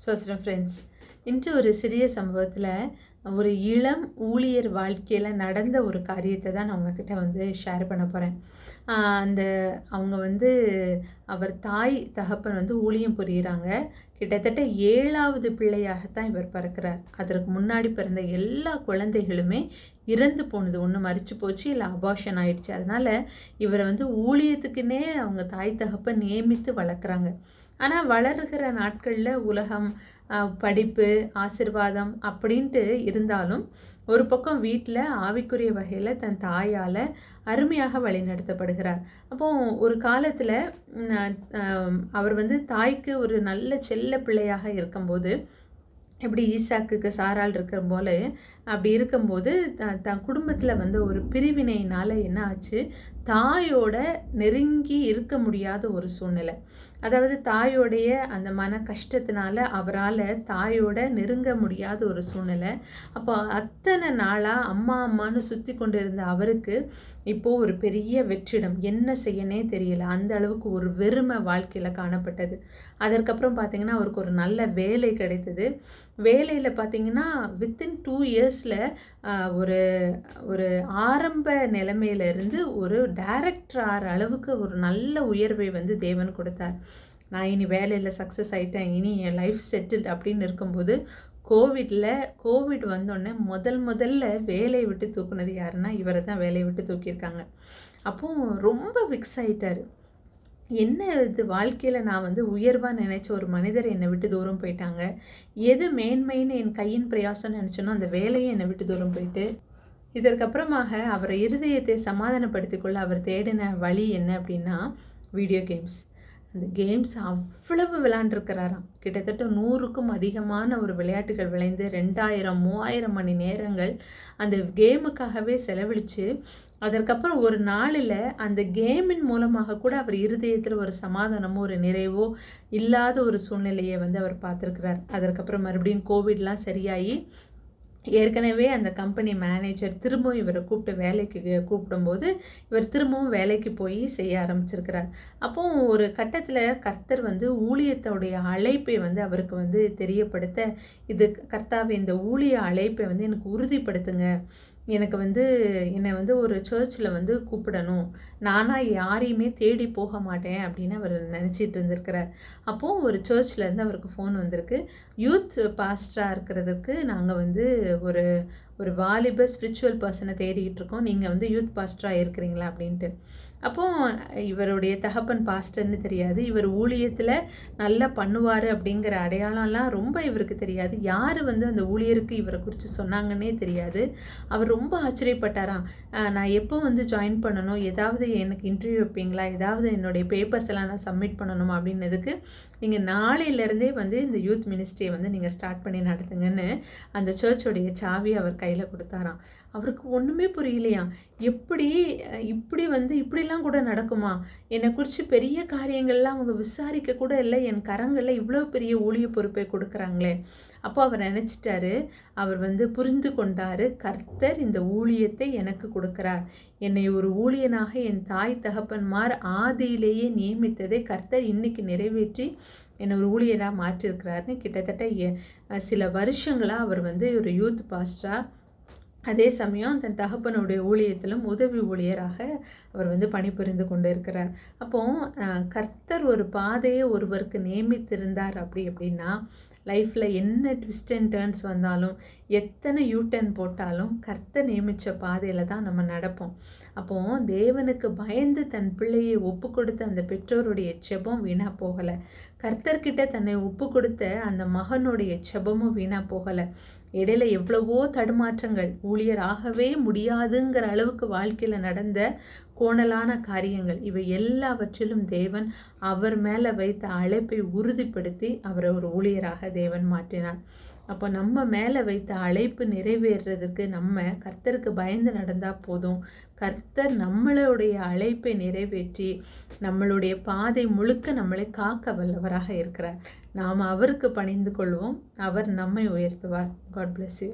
சோசரம் friends இன்று ஒரு சிறிய சம்பவத்தில் ஒரு இளம் ஊழியர் வாழ்க்கையில் நடந்த ஒரு காரியத்தை தான் நான் உங்ககிட்ட வந்து ஷேர் பண்ண போகிறேன் அந்த அவங்க வந்து அவர் தாய் தகப்பன் வந்து ஊழியம் புரிகிறாங்க கிட்டத்தட்ட ஏழாவது பிள்ளையாகத்தான் இவர் பிறக்கிறார். அதற்கு முன்னாடி பிறந்த எல்லா குழந்தைகளுமே இறந்து போனது. ஒன்று மறிச்சு போச்சு இல்லை அபாஷன் ஆயிடுச்சு. அதனால் இவரை வந்து ஊழியத்துக்குன்னே அவங்க தாய் தகப்பன் நியமித்து வளர்க்குறாங்க. ஆனால் வளர்கிற நாட்களில் உலகம் படிப்பு ஆசிர்வாதம் அப்படின்ட்டு இருந்தாலும் ஒரு பக்கம் வீட்டில் ஆவிக்குரிய வகையில் தன் தாயால் அருமையாக வழிநடத்தப்படுகிறார். அப்போ ஒரு காலத்தில் அவர் வந்து தாய்க்கு ஒரு நல்ல செல்ல பிள்ளையாக இருக்கும்போது எப்படி ஈசாக்குக்கு சாரால் இருக்கிற போல அப்படி இருக்கும்போது தன் குடும்பத்தில் வந்து ஒரு பிரிவினையினால் என்ன ஆச்சு? தாயோட நெருங்கி இருக்க முடியாத ஒரு சூழ்நிலை. அதாவது தாயோடைய அந்த மன கஷ்டத்தினால அவரால் தாயோட நெருங்க முடியாத ஒரு சூழ்நிலை. அப்போ அத்தனை நாளாக அம்மா அம்மான்னு சுற்றி கொண்டு இருந்த அவருக்கு இப்போது ஒரு பெரிய வெற்றிடம். என்ன செய்யனே தெரியல. அந்த அளவுக்கு ஒரு வெறுமை வாழ்க்கையில் காணப்பட்டது. அதற்கப்புறம் பார்த்திங்கன்னா அவருக்கு ஒரு நல்ல வேலை கிடைத்தது. வேலையில் பார்த்திங்கன்னா வித்தின் டூ இயர்ஸில் ஒரு ஒரு ஆரம்ப நிலைமையிலேருந்து ஒரு டைரக்டர் ஆகிற அளவுக்கு ஒரு நல்ல உயர்வை வந்து தேவன் கொடுத்தார். நான் இனி வேலையில் சக்ஸஸ் ஆகிட்டேன் இனி என் லைஃப் செட்டில்ட் அப்படின்னு இருக்கும்போது கோவிடில் கோவிட் வந்தோடனே முதல் முதல்ல வேலையை விட்டு தூக்குனது யாருன்னா இவரை தான் வேலையை விட்டு தூக்கியிருக்காங்க. அப்போ ரொம்ப ஃபிக்ஸ் ஆகிட்டார் என்ன இது வாழ்க்கையில் நான் வந்து உயர்வாக நினச்ச ஒரு மனிதர் என்னை விட்டு தூரம் போயிட்டாங்க? எது மேன்மைன்னு என் கையின் பிரயாசம்னு நினச்சோன்னா அந்த வேலையை என்னை விட்டு தூரம் போயிட்டு இதற்கப்புறமாக அவரை இருதயத்தை சமாதானப்படுத்திக்கொள்ள அவர் தேடின வழி என்ன அப்படின்னா வீடியோ கேம்ஸ் அந்த கேம்ஸ் அவ்வளவு விளாண்டுருக்கிறாராம் கிட்டத்தட்ட நூறுக்கும் அதிகமான ஒரு விளையாட்டுகள் விளைந்து ரெண்டாயிரம் மூவாயிரம் மணி நேரங்கள் அந்த கேமுக்காகவே செலவழித்து அதற்கப்புறம் ஒரு நாளில் அந்த கேமின் மூலமாக கூட அவர் இருதயத்தில் ஒரு சமாதானமோ ஒரு நிறைவோ இல்லாத ஒரு சூழ்நிலையை வந்து அவர் பார்த்துருக்கிறார். அதற்கப்புறம் மறுபடியும் கோவிட்லாம் சரியாகி ஏற்கனவே அந்த கம்பெனி மேனேஜர் திரும்பவும் இவரை கூப்பிட்டு வேலைக்கு கூப்பிடும்போது இவர் திரும்பவும் வேலைக்கு போய் செய்ய ஆரம்பிச்சிருக்கிறார். அப்போ ஒரு கட்டத்தில் கர்த்தர் வந்து ஊழியத்தோடைய அழைப்பை வந்து அவருக்கு வந்து தெரியப்படுத்த இது கர்த்தாவை இந்த ஊழிய அழைப்பை வந்து எனக்கு உறுதிப்படுத்துங்க. எனக்கு வந்து என்னை வந்து ஒரு சர்ச்சில் வந்து கூப்பிடணும். நானாக யாரையுமே தேடி போக மாட்டேன் அப்படின்னு அவர் நினச்சிட்டு இருந்திருக்கிறார். அப்போது ஒரு சர்ச்சில் இருந்து அவருக்கு ஃபோன் வந்திருக்கு. யூத் பாஸ்டராக இருக்கிறதுக்கு நாங்கள் வந்து ஒரு ஒரு வாலிப ஸ்பிரிச்சுவல் பர்சனை தேடிக்கிட்டு இருக்கோம் நீங்கள் வந்து யூத் பாஸ்டராக இருக்கிறீங்களா அப்படின்ட்டு. அப்போது இவருடைய தகப்பன் பாஸ்டர்னு தெரியாது. இவர் ஊழியத்தில் நல்லா பண்ணுவார் அப்படிங்கிற அடையாளம்லாம் ரொம்ப இவருக்கு தெரியாது. யார் வந்து அந்த ஊழியருக்கு இவரை குறித்து சொன்னாங்கன்னே தெரியாது. அவர் ரொம்ப ஆச்சரியப்பட்டாராம். நான் எப்போ வந்து ஜாயின் பண்ணணும்? ஏதாவது எனக்கு இன்டர்வியூ வைப்பீங்களா? ஏதாவது என்னுடைய பேப்பர்ஸ் எல்லாம் நான் சப்மிட் பண்ணணும்? அப்படின்னதுக்கு நீங்கள் நாளையிலேருந்தே வந்து இந்த யூத் மினிஸ்ட்ரியை வந்து நீங்கள் ஸ்டார்ட் பண்ணி நடத்துங்கன்னு அந்த சர்ச்சோடைய சாவி அவர் கை கையில் கொடுத்தாராம். அவருக்கு ஒன்றுமே புரியலையா? எப்படி இப்படி வந்து இப்படிலாம் கூட நடக்குமா? என்னை குறித்து பெரிய காரியங்கள்லாம் அவங்க விசாரிக்க கூட இல்லை. என் கரங்களில் இவ்வளோ பெரிய ஊழிய பொறுப்பை கொடுக்குறாங்களே. அப்போ அவர் நினச்சிட்டாரு. அவர் வந்து புரிந்து கொண்டார். கர்த்தர் இந்த ஊழியத்தை எனக்கு கொடுக்குறார். என்னை ஒரு ஊழியனாக என் தாய் தகப்பன்மார் ஆதியிலேயே நியமித்ததை கர்த்தர் இன்னைக்கு நிறைவேற்றி என்னை ஒரு ஊழியராக மாற்றிருக்கிறாருன்னு கிட்டத்தட்ட சில வருஷங்களாக அவர் வந்து ஒரு யூத் பாஸ்டராக அதே சமயம் தன் தகப்பனுடைய ஊழியத்திலும் உதவி ஊழியராக அவர் வந்து பணிபுரிந்து கொண்டு இருக்கிறார் அப்போ கர்த்தர் ஒரு பாதையை ஒருவருக்கு நியமித்திருந்தார் அப்படி அப்படின்னா லைஃப்பில் என்ன ட்விஸ்ட் அண்ட் டேர்ன்ஸ் வந்தாலும் எத்தனை யூ டர்ன் போட்டாலும் கர்த்தர் நியமித்த பாதையில் தான் நம்ம நடப்போம். அப்போது தேவனுக்கு பயந்து தன் பிள்ளையை ஒப்பு கொடுத்த அந்த பெற்றோருடைய செபம் வீணாக போகலை. கர்த்தர்கிட்ட தன்னை ஒப்பு கொடுத்த அந்த மகனுடைய செபமும் வீணாக போகலை. இடையில எவ்வளவோ தடுமாற்றங்கள். ஊழியர் ஆகவே முடியாதுங்கிற அளவுக்கு வாழ்க்கையில் நடந்த கோணலான காரியங்கள். இவை எல்லாவற்றிலும் தேவன் அவர் மேலே வைத்த அழைப்பை உறுதிப்படுத்தி அவரை ஒரு ஊழியராக தேவன் மாற்றினார். அப்போ நம்ம மேலே வைத்த அழைப்பு நிறைவேறதுக்கு நம்ம கர்த்தருக்கு பயந்து நடந்தால் போதும். கர்த்தர் நம்மளுடைய அழைப்பை நிறைவேற்றி நம்மளுடைய பாதை முழுக்க நம்மளை காக்க வல்லவராக இருக்கிறார். நாம் அவருக்கு பணிந்து கொள்வோம். அவர் நம்மை உயர்த்துவார். God bless you